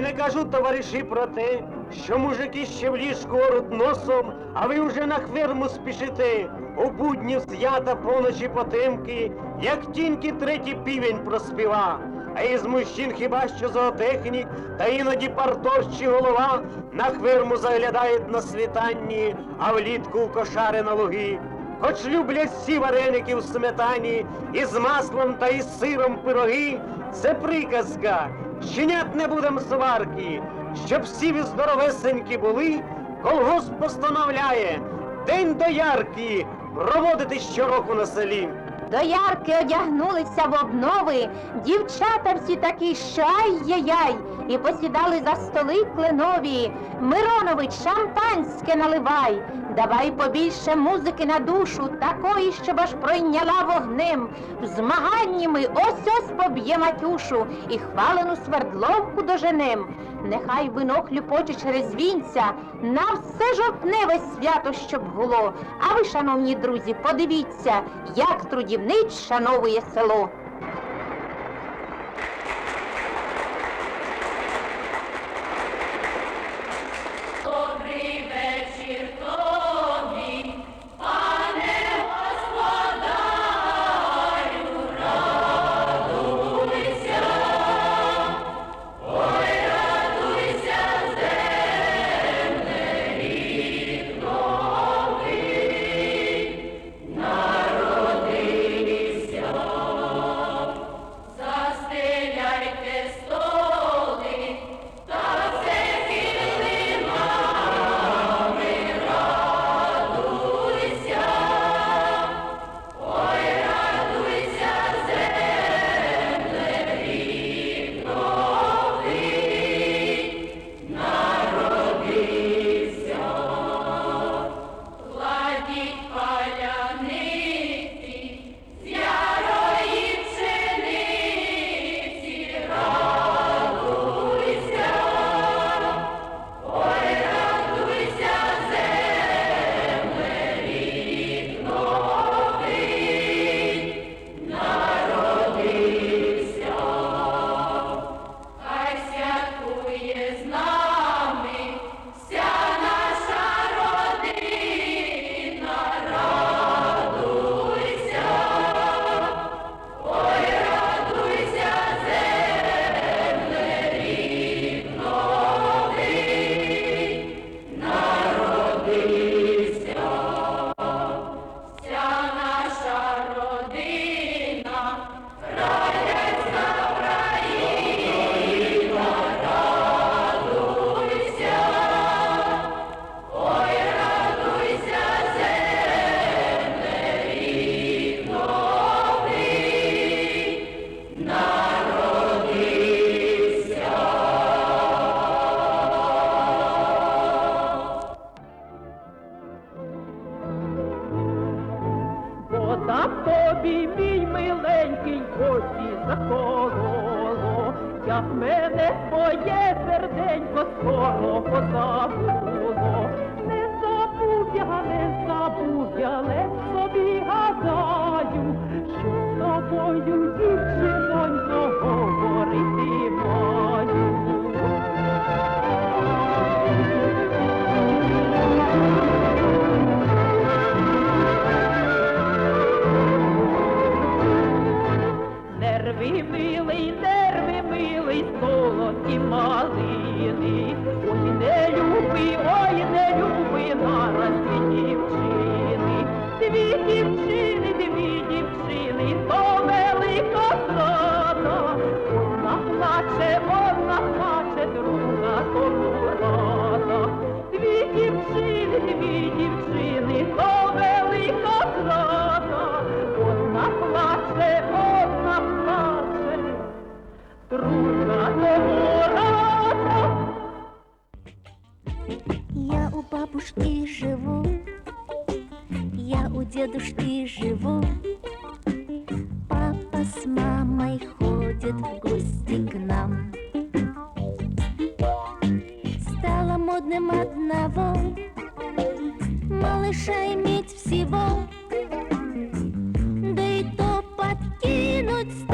Не кажу, товариші, про те, що мужики ще в ліжку оруть носом, а ви вже на хвирму спішите. У будні свята поночі потемки, як тільки третій півень проспіва. А із мужчин хіба що зоотехнік, та іноді партош чи голова на хвирму заглядають на світанні, а влітку у кошари на луги. Хоч люблять всі вареники в сметані, і з маслом та із сиром пироги, це приказка, щенят не будем сварки, щоб всі здоровесенькі були, колгосп постановляє день доярки проводити щороку на селі. Доярки одягнулися в обнови, дівчата всі такі, що ай-яй-яй, і посідали за столи кленові. Миронович, шампанське наливай, давай побільше музики на душу, такої, щоб аж пройняла вогнем. В змаганні ми ось ось поб'є матюшу і хвалену свердловку доженем. Нехай вино хлюпоче через вінця, на все жовтневе свято, щоб було. А ви, шановні друзі, подивіться, як трудівниць шановує село. Мене твоє серденько скоро позабуло. Не забув я, не забув я, ледь собі гадаю, що з тобою, Я у бабушки живу, я у дедушки живу. Папа с мамой ходят в гости к нам. Стало модным одного малыша иметь всего. Да и то подкинуть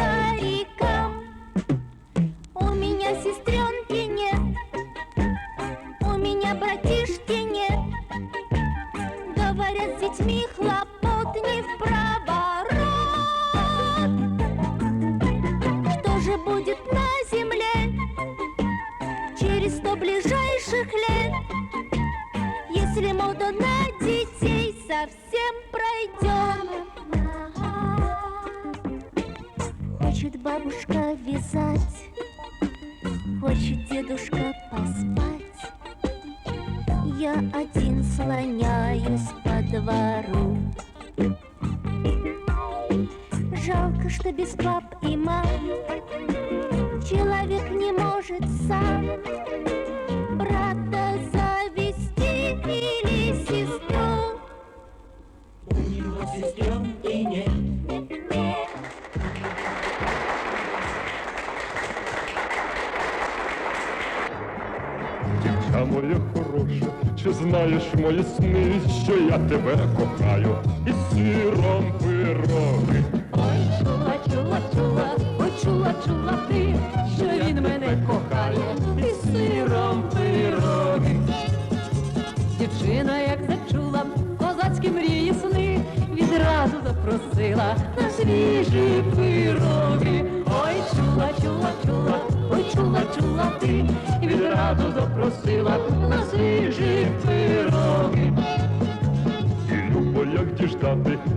вязать, хочет дедушка поспать. Я один слоняюсь по двору. Жалко, что без пап знаєш мої сни, що я тебе кохаю і сиром пироги. Ой, чула, чула, чула, ой, чула, чула ти, що він мене кохає, і сиром пироги. Дівчина, як зачула козацькі мрії сни, відразу запросила на свіжі пироги. Ой, чула, чула, чула, ой, чула, чула ти, відразу запросила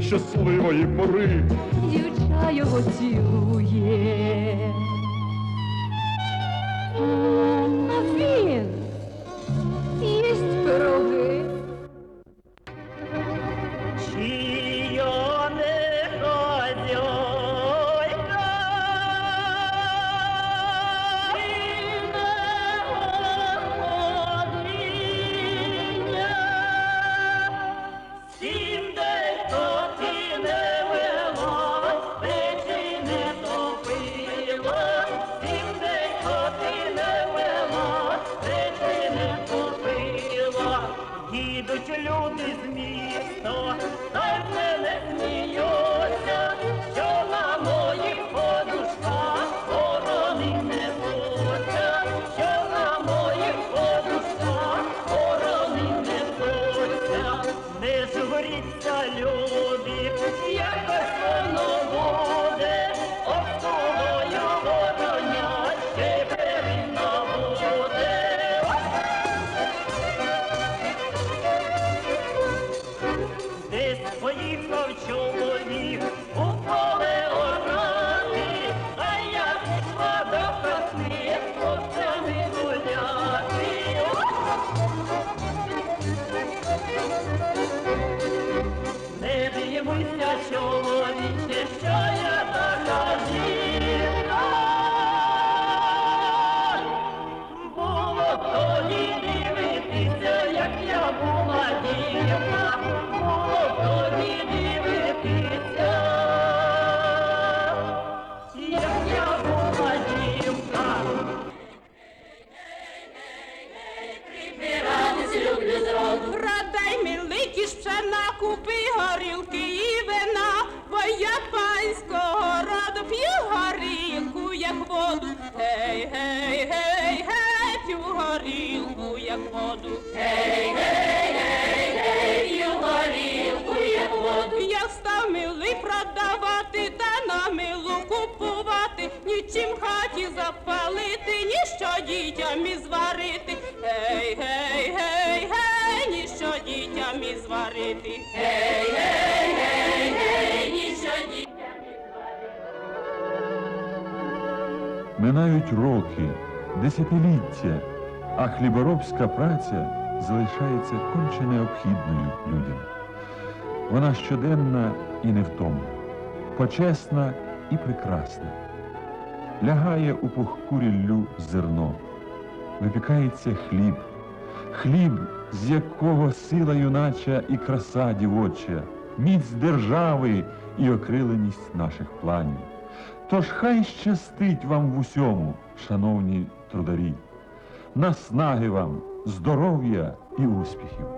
щасливої пори. дівча його цілує. Не дивуйся, чоловіче, що я така жінка. Горілку, воду. Гей, гей, гей, гей, горілку, як воду. Я став милий продавати та на милу купувати, нічим хаті запалити, ніщо дітям і зварити. Гей, гей, гей, гей, ніщо дітям і зварити. Гей, гей, гей, гей, ніщо дітям. Минають роки, десятиліття, а хліборобська праця залишається конче необхідною людям. Вона щоденна і невтомна, почесна і прекрасна. Лягає у пухку ріллю зерно, випікається хліб, хліб, з якого сила юнача і краса дівоча, міць держави і окриленість наших планів. Тож хай щастить вам в усьому, шановні трударі, наснаги вам, здоров'я і успіхів.